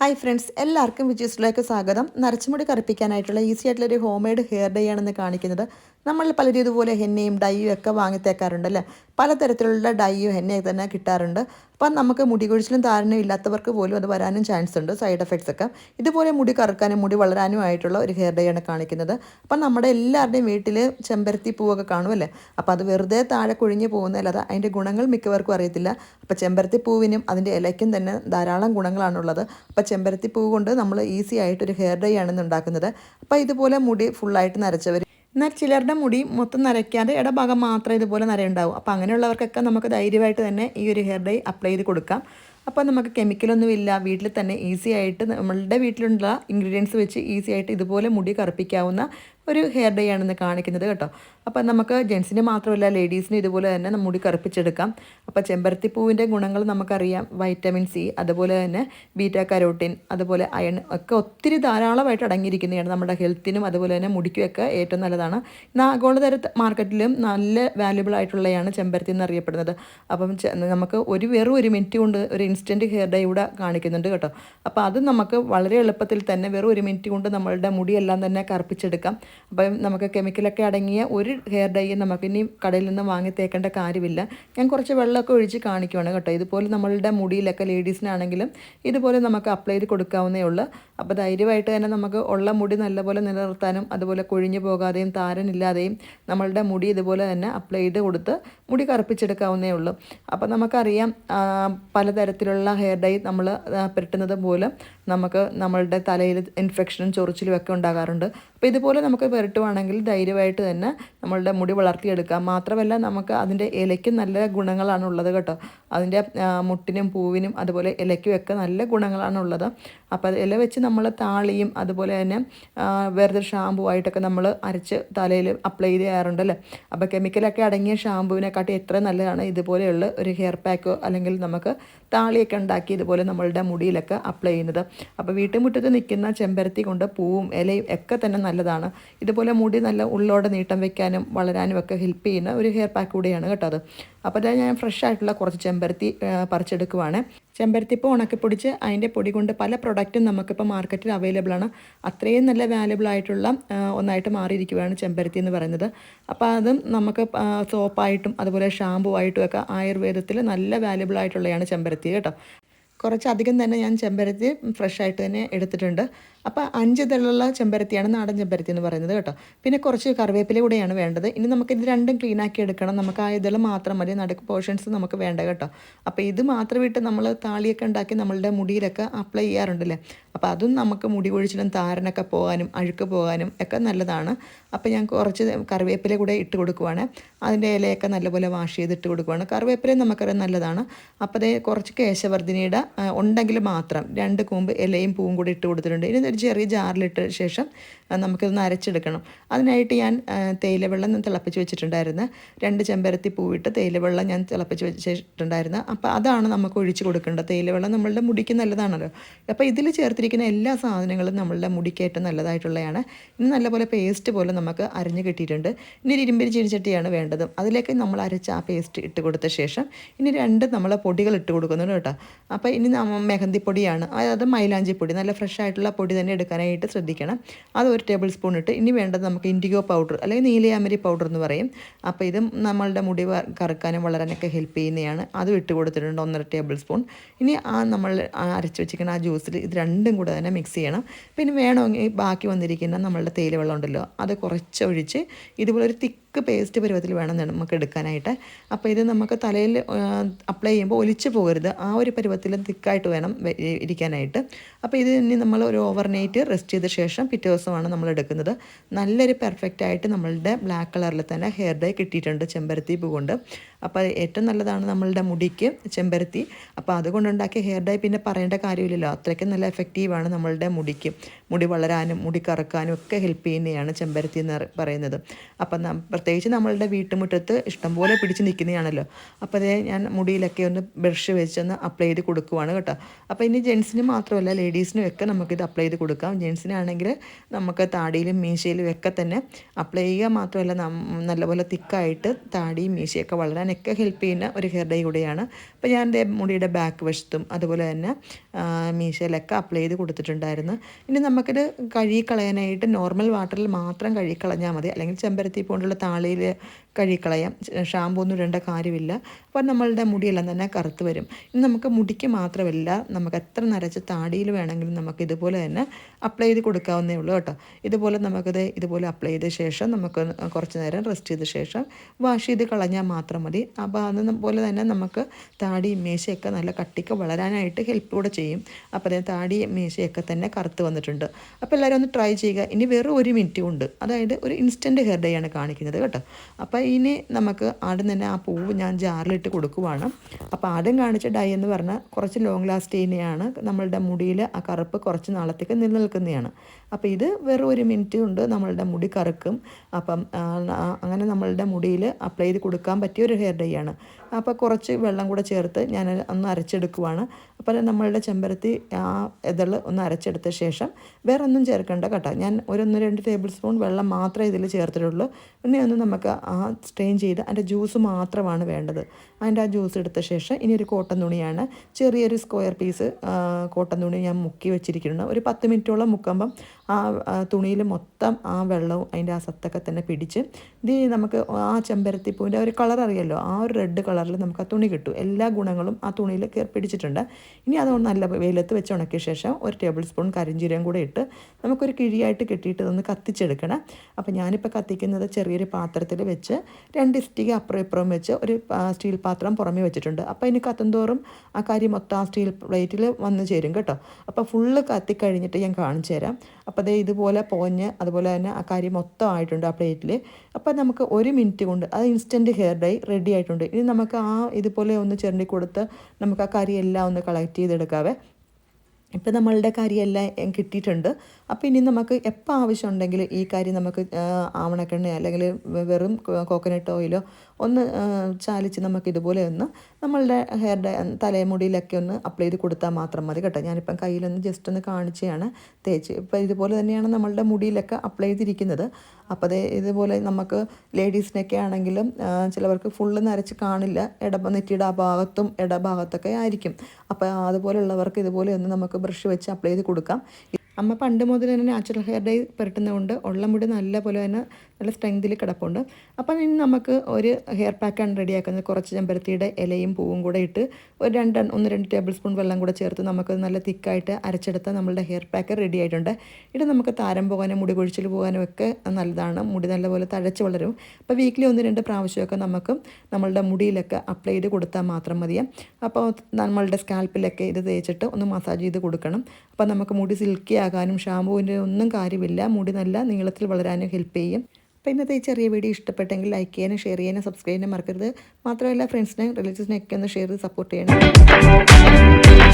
Hi friends എല്ലാവർക്കും വിജയസിലേക്ക് സ്വാഗതം. നരച്ചുമുടി കറുപ്പിക്കാനായിട്ടുള്ള easy ആയിട്ടുള്ള ഒരു ഹോം മെയ്ഡ് ഹെയർ ഡേ ആണെന്ന് കാണിക്കുന്നത്. നമ്മൾ പലരും ഇതുപോലെ ഹെന്നയും ഡൈയും ഒക്കെ വാങ്ങി തേക്കാറുണ്ട് അല്ലേ? പലതരത്തിലുള്ള ഡൈയും ഹെന്നയൊക്കെ തന്നെ കിട്ടാറുണ്ട്. അപ്പം നമുക്ക് മുടി കൊഴിച്ചിലും താരനും ഇല്ലാത്തവർക്ക് പോലും അത് വരാനും ചാൻസ് ഉണ്ട് സൈഡ് എഫക്ട്സ് ഒക്കെ. ഇതുപോലെ മുടി കറുക്കാനും മുടി വളരാനും ആയിട്ടുള്ള ഒരു ഹെയർ ഡൈ ആണ് കാണിക്കുന്നത്. അപ്പം നമ്മുടെ എല്ലാവരുടെയും വീട്ടിൽ ചെമ്പരത്തി പൂവൊക്കെ കാണുമല്ലേ അപ്പം അത് വെറുതെ താഴെ കൊഴിഞ്ഞ് പോകുന്നതല്ലാതെ അതിന്റെ ഗുണങ്ങൾ മിക്കവർക്കും അറിയത്തില്ല. അപ്പം ചെമ്പരത്തി പൂവിനും അതിന്റെ ഇലയ്ക്കും തന്നെ ധാരാളം ഗുണങ്ങളാണുള്ളത്. അപ്പം ചെമ്പരത്തി പൂ കൊണ്ട് നമ്മൾ ഈസി ആയിട്ടൊരു ഹെയർ ഡൈ ആണ് ഉണ്ടാക്കുന്നത്. അപ്പോൾ ഇതുപോലെ മുടി ഫുള്ളായിട്ട് നരച്ചവർ എന്നാൽ ചിലരുടെ മുടി മൊത്തം നരയ്ക്കാതെ ഇടഭാഗം മാത്രം ഇതുപോലെ നരയുണ്ടാവും. അപ്പോൾ അങ്ങനെയുള്ളവർക്കൊക്കെ നമുക്ക് ധൈര്യമായിട്ട് തന്നെ ഈ ഒരു ഹെയർ ഡൈ അപ്ലൈ ചെയ്ത് കൊടുക്കാം. അപ്പോൾ നമുക്ക് കെമിക്കലൊന്നുമില്ല വീട്ടിൽ തന്നെ ഈസി ആയിട്ട് നമ്മളുടെ വീട്ടിലുള്ള ഇൻഗ്രീഡിയൻസ് വെച്ച് ഈസി ആയിട്ട് ഇതുപോലെ മുടി കറുപ്പിക്കാവുന്ന ഒരു ഹെയർ ഡൈ ആണെന്ന് കാണിക്കുന്നത് കേട്ടോ. അപ്പോൾ നമുക്ക് ജെൻസിന് മാത്രമല്ല ലേഡീസിന് ഇതുപോലെ തന്നെ മുടി കറുപ്പിച്ചെടുക്കാം. അപ്പോൾ ചെമ്പരത്തി പൂവിന്റെ ഗുണങ്ങൾ നമുക്കറിയാം. വൈറ്റമിൻ സി അതുപോലെ തന്നെ ബീറ്റ കരോട്ടിൻ അതുപോലെ അയൺ ഒക്കെ ഒത്തിരി ധാരാളമായിട്ട് അടങ്ങിയിരിക്കുന്നതാണ് നമ്മുടെ ഹെൽത്തിനും അതുപോലെ തന്നെ മുടിക്കുമൊക്കെ ഏറ്റവും നല്ലതാണ്. ആഗോളതര മാർക്കറ്റിലും നല്ല വാല്യുബിൾ ആയിട്ടുള്ളതാണ് ചെമ്പരത്തി എന്നറിയപ്പെടുന്നത്. അപ്പം നമുക്ക് ഒരു വെറും ഒരു മിനിറ്റ് കൊണ്ട് ഒരു ഇൻസ്റ്റന്റ് ഹെയർ ഡേ ഇവിടെ കാണിക്കുന്നുണ്ട് കേട്ടോ. അപ്പോൾ അത് നമുക്ക് വളരെ എളുപ്പത്തിൽ തന്നെ വെറും ഒരു മിനിറ്റ് കൊണ്ട് നമ്മളുടെ മുടിയെല്ലാം തന്നെ കറുപ്പിച്ചെടുക്കാം. അപ്പം നമുക്ക് കെമിക്കലൊക്കെ അടങ്ങിയ ഒരു ഹെയർ ഡൈ നമുക്ക് ഇനി കടയിൽ നിന്ന് വാങ്ങി തേക്കേണ്ട കാര്യമില്ല. ഞാൻ കുറച്ച് വെള്ളമൊക്കെ ഒഴിച്ച് കാണിക്കുവാണ് കേട്ടോ. ഇതുപോലെ നമ്മളുടെ മുടിയിലൊക്കെ ലേഡീസിനാണെങ്കിലും ഇതുപോലെ നമുക്ക് അപ്ലൈ ചെയ്ത് കൊടുക്കാവുന്നേ ഉള്ളൂ. അപ്പോൾ ധൈര്യമായിട്ട് തന്നെ നമുക്ക് ഉള്ള മുടി നല്ലപോലെ നിലനിർത്താനും അതുപോലെ കൊഴിഞ്ഞു പോകാതെയും താരനില്ലാതെയും നമ്മളുടെ മുടി ഇതുപോലെ തന്നെ അപ്ലൈ ചെയ്ത് കൊടുത്ത് മുടി കറുപ്പിച്ചെടുക്കാവുന്നേ ഉള്ളൂ. അപ്പോൾ നമുക്കറിയാം പലതരത്തിലുള്ള ഹെയർ ഡൈ നമ്മൾ പുരട്ടുന്നത് മൂലം നമുക്ക് നമ്മളുടെ തലയിൽ ഇൻഫെക്ഷനും ചൊറിച്ചിലും ഒക്കെ ഉണ്ടാകാറുണ്ട്. അപ്പോൾ ഇതുപോലെ നമുക്ക് പുരട്ടുവാണെങ്കിൽ ധൈര്യമായിട്ട് തന്നെ നമ്മളുടെ മുടി വളർത്തിയെടുക്കാം. മാത്രമല്ല നമുക്ക് അതിന്റെ ഇലയ്ക്കും നല്ല ഗുണങ്ങളാണ് ഉള്ളത് കേട്ടോ. അതിന്റെ മുട്ടിനും പൂവിനും അതുപോലെ ഇലയ്ക്കും ഒക്കെ നല്ല ഗുണങ്ങളാണ് ഉള്ളത് അപ്പോൾ ഇല വെച്ച് നമ്മൾ താളിയും അതുപോലെ തന്നെ വെറുതെ ഷാമ്പു ആയിട്ടൊക്കെ നമ്മൾ അരച്ച് തലയിൽ അപ്ലൈ ചെയ്യാറുണ്ടല്ലേ അപ്പോൾ കെമിക്കലൊക്കെ അടങ്ങിയ ഷാമ്പുവിനെക്കാട്ടി എത്ര നല്ലതാണ് ഇതുപോലെയുള്ള ഒരു ഹെയർ പാക്കോ അല്ലെങ്കിൽ നമുക്ക് താളിയൊക്കെ ഉണ്ടാക്കി ഇതുപോലെ നമ്മളുടെ മുടിയിലൊക്കെ അപ്ലൈ ചെയ്യുന്നത്. അപ്പോൾ വീട്ടുമുറ്റത്ത് നിൽക്കുന്ന ചെമ്പരത്തി കൊണ്ട് പൂവും ഇലയും ഒക്കെ തന്നെ നല്ലതാണ്. ഇതുപോലെ മുടി നല്ല ഉള്ളോടെ നീട്ടം വെക്കാനും വളരാനും വളരാനും ഒക്കെ ഹെൽപ്പ് ചെയ്യുന്ന ഒരു ഹെയർ പാക്ക് കൂടിയാണ് കേട്ടോ അത്. അപ്പോൾ അതായത് ഞാൻ ഫ്രഷ് ആയിട്ടുള്ള കുറച്ച് ചെമ്പരത്തി പറിച്ചെടുക്കുവാണ്. ചെമ്പരത്തിപ്പോൾ ഉണക്കിപ്പൊടിച്ച് അതിന്റെ പൊടി കൊണ്ട് പല പ്രൊഡക്റ്റും നമുക്കിപ്പോൾ മാർക്കറ്റിൽ അവൈലബിൾ ആണ്. അത്രയും നല്ല വാല്യബിൾ ആയിട്ടുള്ള ഒന്നായിട്ട് മാറിയിരിക്കുകയാണ് ചെമ്പരത്തി എന്ന് പറയുന്നത്. അപ്പോൾ അതും നമുക്ക് സോപ്പായിട്ടും അതുപോലെ ഷാമ്പു ആയിട്ടും ഒക്കെ ആയുർവേദത്തിൽ നല്ല വാല്യബിൾ ആയിട്ടുള്ളതാണ് ചെമ്പരത്തി കേട്ടോ. കുറച്ചധികം തന്നെ ഞാൻ ചെമ്പരത്തി ഫ്രഷ് ആയിട്ട് തന്നെ എടുത്തിട്ടുണ്ട്. അപ്പോൾ അഞ്ച് ഇതളുള്ള ചെമ്പരത്തിയാണ് നാടൻ ചെമ്പരത്തി എന്ന് പറയുന്നത് കേട്ടോ. പിന്നെ കുറച്ച് കറിവേപ്പില കൂടെയാണ് വേണ്ടത്. ഇനി നമുക്ക് ഇത് രണ്ടും ക്ലീൻ ആക്കി എടുക്കണം. നമുക്ക് ആ ഇതൾ മാത്രം മതി. നടുക്ക് പോർഷൻസ് നമുക്ക് വേണ്ട കേട്ടോ. അപ്പോൾ ഇത് മാത്രം ഇട്ട് നമ്മൾ താളിയൊക്കെ ഉണ്ടാക്കി നമ്മളുടെ മുടിയിലൊക്കെ അപ്ലൈ ചെയ്യാറുണ്ടല്ലേ? അപ്പോൾ അതും നമുക്ക് മുടി കൊഴിച്ചിലും താരനൊക്കെ പോകാനും അഴുക്ക് പോകാനും ഒക്കെ നല്ലതാണ്. അപ്പോൾ ഞാൻ കുറച്ച് കറിവേപ്പില കൂടെ ഇട്ട് കൊടുക്കുവാണ്. അതിന്റെ ഇലയൊക്കെ നല്ലപോലെ വാഷ് ചെയ്തിട്ട് കൊടുക്കുവാണ്. കറിവേപ്പില നമുക്കറിയാം നല്ലതാണ്. അപ്പോൾ അതേ കുറച്ച് കേശവർദ്ധിനിയുടെ ഉണ്ടെങ്കിൽ മാത്രം രണ്ട് കൂമ്പ് ഇലയും പൂവും കൂടി ഇട്ട് കൊടുത്തിട്ടുണ്ട്. ഇനി ഒരു ചെറിയ ജാറിലിട്ട ശേഷം നമുക്കിതൊന്ന് അരച്ചെടുക്കണം. അതിനായിട്ട് ഞാൻ തേയിലവെള്ളം ഞാൻ തിളപ്പിച്ച് വെച്ചിട്ടുണ്ടായിരുന്നു. രണ്ട് ചെമ്പരത്തി പൂവിട്ട് തേയിലവെള്ളം ഞാൻ തിളപ്പിച്ച് വെച്ചിട്ടുണ്ടായിരുന്നു. അപ്പോൾ അതാണ് നമുക്ക് ഒഴിച്ച് കൊടുക്കേണ്ടത്. തേയിലവെള്ളം നമ്മളുടെ മുടിക്ക് നല്ലതാണല്ലോ. അപ്പോൾ ഇതിൽ ചേർത്തിരിക്കുന്ന എല്ലാ സാധനങ്ങളും നമ്മളുടെ മുടിക്ക് ഏറ്റവും നല്ലതായിട്ടുള്ളതാണ് ഇനി നല്ലപോലെ പേസ്റ്റ് പോലെ നമുക്ക് അരിഞ്ഞ് കിട്ടിയിട്ടുണ്ട്. ഇനി ഇരുമ്പിരി ചീനിച്ചട്ടിയാണ് വേണ്ടത്. അതിലേക്ക് നമ്മൾ അരച്ച ആ പേസ്റ്റ് ഇട്ട് കൊടുത്ത ശേഷം ഇനി രണ്ട് നമ്മൾ പൊടികൾ ഇട്ട് കൊടുക്കുന്നുണ്ട് കേട്ടോ. അപ്പോൾ ഇനി മെഹന്തി പൊടിയാണ് അതായത് മൈലാഞ്ചി പൊടി. നല്ല ഫ്രഷ് ആയിട്ടുള്ള പൊടി തന്നെ എടുക്കാനായിട്ട് ശ്രദ്ധിക്കണം. അത് ഒരു ടേബിൾ സ്പൂൺ ഇട്ട് ഇനി വേണ്ടത് നമുക്ക് ഇൻഡിഗോ പൗഡർ അല്ലെങ്കിൽ നീലയാമരി പൗഡർ എന്ന് പറയും. അപ്പോൾ ഇതും നമ്മളുടെ മുടി കറുക്കാനും വളരാനൊക്കെ ഹെൽപ്പ് ചെയ്യുന്നതാണ്. അതും ഇട്ട് കൊടുത്തിട്ടുണ്ട് ഒന്നര ടേബിൾ സ്പൂൺ ഇനി ആ നമ്മൾ അരച്ച് വെച്ചിരിക്കുന്ന ആ ജ്യൂസിൽ ഇത് രണ്ടും കൂടെ തന്നെ മിക്സ് ചെയ്യണം. പിന്നെ വേണമെങ്കിൽ ബാക്കി വന്നിരിക്കുന്ന നമ്മളുടെ തേയില വെള്ളം ഉണ്ടല്ലോ അത് കുറച്ചൊഴിച്ച് ഇതുപോലെ ഒരു തിക്ക് തിക്ക് പേസ്റ്റ് പരുവത്തിൽ വേണം നമുക്ക് എടുക്കാനായിട്ട്. അപ്പോൾ ഇത് നമുക്ക് തലയിൽ അപ്ലൈ ചെയ്യുമ്പോൾ ഒലിച്ചു പോകരുത്. ആ ഒരു പരുവത്തിൽ തിക്കായിട്ട് വേണം ഇരിക്കാനായിട്ട്. അപ്പോൾ ഇത് ഇനി നമ്മൾ ഒരു ഓവർ നൈറ്റ് റെസ്റ്റ് ചെയ്ത ശേഷം പിറ്റേ ദിവസമാണ് നമ്മൾ എടുക്കുന്നത്. നല്ലൊരു പെർഫെക്റ്റ് ആയിട്ട് നമ്മളുടെ ബ്ലാക്ക് കളറിൽ തന്നെ ഹെയർ ഡൈ കിട്ടിയിട്ടുണ്ട് ചെമ്പരത്തി പൂ കൊണ്ട്. അപ്പോൾ ഏറ്റവും നല്ലതാണ് നമ്മളുടെ മുടിക്ക് ചെമ്പരത്തി. അപ്പോൾ അതുകൊണ്ടുണ്ടാക്കിയ ഹെയർ ഡൈ പിന്നെ പറയേണ്ട കാര്യമില്ലല്ലോ. അത്രയ്ക്ക് നല്ല എഫക്റ്റീവാണ് നമ്മളുടെ മുടിക്ക്. മുടി വളരാനും മുടി കറക്കാനും ഒക്കെ ഹെൽപ്പ് ചെയ്യുന്നതാണ് ചെമ്പരത്തി എന്ന് പറയുന്നത്. അപ്പം പ്രത്യേകിച്ച് നമ്മളുടെ വീട്ടുമുറ്റത്ത് ഇഷ്ടംപോലെ പിടിച്ച് നിൽക്കുന്നതാണല്ലോ. അപ്പോൾ അതേ ഞാൻ മുടിയിലൊക്കെ ഒന്ന് ബ്രഷ് വെച്ചൊന്ന് അപ്ലൈ ചെയ്ത് കൊടുക്കുവാണ് കേട്ടോ. അപ്പോൾ ഇനി ജെൻസിന് മാത്രമല്ല ലേഡീസിനും ഒക്കെ നമുക്കിത് അപ്ലൈ ചെയ്ത് കൊടുക്കാം. ജെൻസിനാണെങ്കിൽ നമുക്ക് താടിയിലും മീശയിലും ഒക്കെ തന്നെ അപ്ലൈ ചെയ്യുക മാത്രമല്ല നല്ലപോലെ തിക്കായിട്ട് താടിയും മീശയൊക്കെ വളരാനൊക്കെ ഹെൽപ്പ് ചെയ്യുന്ന ഒരു ഹെയർ ഡൈ കൂടെയാണ്. അപ്പോൾ ഞാൻ എന്റെ മുടിയുടെ ബാക്ക് വശത്തും അതുപോലെ തന്നെ മീശയിലൊക്കെ അപ്ലൈ ചെയ്ത് കൊടുത്തിട്ടുണ്ടായിരുന്നു. ഇനി നമുക്കിത് കഴുകിക്കളയാനായിട്ട് നോർമൽ വാട്ടറിൽ മാത്രം കഴുകിക്കളഞ്ഞാൽ മതി. അല്ലെങ്കിൽ ചെമ്പരത്തി പോലുള്ള താളിയിൽ കഴുകിക്കളയാം. ഷാമ്പൂ ഒന്നും ഇടേണ്ട കാര്യമില്ല. അപ്പോൾ നമ്മളുടെ മുടിയെല്ലാം തന്നെ കറുത്ത് വരും. ഇനി നമുക്ക് മുടിക്ക് മാത്രമല്ല നമുക്ക് എത്ര നരച്ച താടിയിൽ വേണമെങ്കിലും നമുക്ക് ഇതുപോലെ തന്നെ അപ്ലൈ ചെയ്ത് കൊടുക്കാവുന്നേ ഉള്ളൂ കേട്ടോ. ഇതുപോലെ നമുക്കത് ഇതുപോലെ അപ്ലൈ ചെയ്ത ശേഷം നമുക്ക് കുറച്ച് നേരം റെസ്റ്റ് ചെയ്ത ശേഷം വാഷ് ചെയ്ത് കളഞ്ഞാൽ മാത്രം മതി. അപ്പോൾ അതുപോലെ തന്നെ നമുക്ക് താടിയും മീശയൊക്കെ നല്ല കട്ടിക്ക് വളരാനായിട്ട് ഹെൽപ്പ് കൂടെ ചെയ്യും. അപ്പോൾ അതായത് താടിയും മീശയൊക്കെ തന്നെ കറുത്ത് വന്നിട്ടുണ്ട്. അപ്പോൾ എല്ലാവരും ഒന്ന് ട്രൈ ചെയ്യുക. ഇനി വെറും ഒരു മിനിറ്റ് ഉണ്ട് അതായത് ഒരു ഇൻസ്റ്റന്റ് ഹെയർ ഡേ ആണ് കാണിക്കുന്നത് കേട്ടോ. അപ്പോൾ ഇനി നമുക്ക് ആദ്യം തന്നെ ആ പൂവ് ഞാൻ ജാറിലിട്ട് കൊടുക്കുവാണ്. അപ്പോൾ ആദ്യം കാണിച്ച ഡൈ എന്ന് പറഞ്ഞാൽ കുറച്ച് ലോങ് ലാസ്റ്റ് ചെയ്യുന്നതാണ് നമ്മളുടെ മുടിയിൽ ആ കറുപ്പ് കുറച്ച് നാളത്തേക്ക് നിലനിൽക്കുന്നതാണ്. അപ്പോൾ ഇത് വെറും ഒരു മിനിറ്റ് കൊണ്ട് നമ്മളുടെ മുടി കറുക്കും. അപ്പം അങ്ങനെ നമ്മളുടെ മുടിയിൽ അപ്ലൈ ചെയ്ത് കൊടുക്കാൻ പറ്റിയ ഒരു ഹെയർ ഡൈ ആണ്. അപ്പോൾ കുറച്ച് വെള്ളം കൂടെ ചേർത്ത് ഞാൻ ഒന്ന് അരച്ചെടുക്കുവാണ്. അപ്പോൾ നമ്മളുടെ ചെമ്പരത്തി ആ ഇതൾ ഒന്ന് അരച്ചെടുത്ത ശേഷം വേറെ ഒന്നും ചേർക്കേണ്ട കേട്ടോ. ഞാൻ ഒരു ഒന്ന് രണ്ട് ടേബിൾ സ്പൂൺ വെള്ളം മാത്രമേ ഇതിൽ ചേർത്തിട്ടുള്ളൂ. പിന്നെ ഒന്ന് നമുക്ക് ആ സ്ട്രെയിൻ ചെയ്ത് അതിന്റെ ജ്യൂസ് മാത്രമാണ് വേണ്ടത്. അതിന്റെ ആ ജ്യൂസ് എടുത്ത ശേഷം ഇനി ഒരു കോട്ടൺ തുണിയാണ്. ചെറിയൊരു സ്ക്വയർ പീസ് കോട്ടൺ തുണി ഞാൻ മുക്കി വെച്ചിരിക്കുന്നു. ഒരു പത്ത് മിനിറ്റോളം മുക്കുമ്പം ആ തുണിയിൽ മൊത്തം ആ വെള്ളവും അതിന്റെ ആ സത്തൊക്കെ തന്നെ പിടിച്ച് ഇത് നമുക്ക് ആ ചെമ്പരത്തിപ്പൂവിന്റെ ഒരു കളർ അറിയാമല്ലോ ആ ഒരു റെഡ് കളറിൽ നമുക്ക് ആ തുണി കിട്ടും. എല്ലാ ഗുണങ്ങളും ആ തുണിയിൽ പിടിച്ചിട്ടുണ്ട്. ഇനി അതൊന്ന് നല്ല വെയിലത്ത് വെച്ച് ഉണക്കിയ ശേഷം ഒരു ടേബിൾ സ്പൂൺ കരിഞ്ചീരയും കൂടെ ഇട്ട് നമുക്കൊരു കിഴിയായിട്ട് കെട്ടിയിട്ട് ഇതൊന്ന് കത്തിച്ചെടുക്കണം. അപ്പോൾ ഞാനിപ്പോൾ കത്തിക്കുന്നത് ചെറിയൊരു പാത്രത്തിൽ വെച്ച് രണ്ട് സ്റ്റിക്ക് അപ്പുറം ഇപ്പുറം വെച്ച് ഒരു സ്റ്റീൽ പാത്രം പുറമേ വെച്ചിട്ടുണ്ട്. അപ്പോൾ ഇനി കത്തുന്തോറും ആ കരി മൊത്തം ആ സ്റ്റീൽ പ്ലേറ്റിൽ വന്ന് ചേരും കേട്ടോ. അപ്പോൾ ഫുള്ള് കത്തിക്കഴിഞ്ഞിട്ട് ഞാൻ കാണിച്ചു തരാം. അപ്പോൾ അതേ ഇതുപോലെ പോഞ്ഞ് അതുപോലെ തന്നെ ആ കരി മൊത്തം ആയിട്ടുണ്ട് ആ പ്ലേറ്റിൽ അപ്പോൾ നമുക്ക് ഒരു മിനിറ്റ് കൊണ്ട് അത് ഇൻസ്റ്റന്റ് ഹെയർ ഡൈ റെഡി ആയിട്ടുണ്ട്. ഇനി നമുക്ക് ആ ഇതുപോലെ ഒന്ന് ചിരണ്ടി കൊടുത്ത് നമുക്ക് ആ കരി എല്ലാം ഒന്ന് കളക്ട് ചെയ്തെടുക്കാവേ. ഇപ്പം നമ്മളുടെ കാര്യമെല്ലാം കിട്ടിയിട്ടുണ്ട്. അപ്പോൾ ഇനി നമുക്ക് എപ്പോൾ ആവശ്യമുണ്ടെങ്കിൽ ഈ കാര്യം നമുക്ക് ആവണക്കെണ്ണ അല്ലെങ്കിൽ വെറും കോക്കനട്ട് ഓയിലോ ഒന്ന് ചാലിച്ച് നമുക്ക് ഇതുപോലെ ഒന്ന് നമ്മളുടെ ഡൈ തലമുടിയിലൊക്കെ ഒന്ന് അപ്ലൈ ചെയ്ത് കൊടുത്താൽ മാത്രം മതി കേട്ടോ. ഞാനിപ്പം കയ്യിലൊന്ന് ജസ്റ്റ് ഒന്ന് കാണിച്ചാണ് തേച്ച്. ഇപ്പം ഇതുപോലെ തന്നെയാണ് നമ്മളുടെ മുടിയിലൊക്കെ അപ്ലൈ ചെയ്തിരിക്കുന്നത്. അപ്പോൾ അതേ ഇതുപോലെ നമുക്ക് ലേഡീസിനൊക്കെ ആണെങ്കിലും ചിലവർക്ക് ഫുള്ള് നരച്ച് കാണില്ല. ഇട നെറ്റിയുടെ ആ ഭാഗത്തും ഇടഭാഗത്തൊക്കെ ആയിരിക്കും. അപ്പോൾ അതുപോലെയുള്ളവർക്ക് ഇതുപോലെ ഒന്ന് നമുക്ക് ബ്രഷ് വെച്ച് അപ്ലൈ ചെയ്ത് കൊടുക്കാം. അമ്മ പണ്ട് മുതൽ തന്നെ നാച്ചുറൽ ഹെയർ ഡൈ പുരട്ടുന്നതുകൊണ്ട് ഉള്ള മുടി നല്ല പോലെ തന്നെ നല്ല സ്ട്രെങ്തിൽ കിടപ്പുണ്ട്. അപ്പം ഇനി നമുക്ക് ഒരു ഹെയർ പാക്കാണ് റെഡിയാക്കുന്നത് കുറച്ച് ചെമ്പരത്തിയുടെ ഇലയും പൂവും കൂടെ ഇട്ട് ഒരു രണ്ട് ഒന്ന് രണ്ട് ടേബിൾ സ്പൂൺ വെള്ളം കൂടെ ചേർത്ത് നമുക്ക് നല്ല തിക്കായിട്ട് അരച്ചെടുത്ത നമ്മളുടെ ഹെയർ പാക്ക് റെഡി ആയിട്ടുണ്ട്. ഇത് നമുക്ക് താരം പോകാനും മുടി കൊഴിച്ചിൽ പോകാനും ഒക്കെ നല്ലതാണ്. മുടി നല്ലപോലെ തഴച്ച് വളരും. അപ്പോൾ വീക്കിലി ഒന്ന് രണ്ട് പ്രാവശ്യമൊക്കെ നമുക്ക് നമ്മളുടെ മുടിയിലൊക്കെ അപ്ലൈ ചെയ്ത് കൊടുത്താൽ മാത്രം മതിയെ. അപ്പോൾ നമ്മളുടെ സ്കാൽപ്പിലൊക്കെ ഇത് തേച്ചിട്ട് ഒന്ന് മസാജ് ചെയ്ത് കൊടുക്കണം. അപ്പോൾ നമുക്ക് മുടി സിൽക്കി ആകാനും ഷാമ്പുവിന്റെ ഒന്നും കാര്യമില്ല മുടി നല്ല നീളത്തിൽ വളരാനും ഹെൽപ്പ് ചെയ്യും. അപ്പോൾ ഇന്നത്തെ ഈ ചെറിയ വീഡിയോ ഇഷ്ടപ്പെട്ടെങ്കിൽ ലൈക്ക് ചെയ്യാനും ഷെയർ ചെയ്യാനും സബ്സ്ക്രൈബ് ചെയ്യാനും മറക്കരുത്. മാത്രമല്ല ഫ്രണ്ട്സിനെ റിലേറ്റീവ്സിനെയൊക്കെ ഒന്ന് ഷെയർ ചെയ്ത് സപ്പോർട്ട് ചെയ്യണം.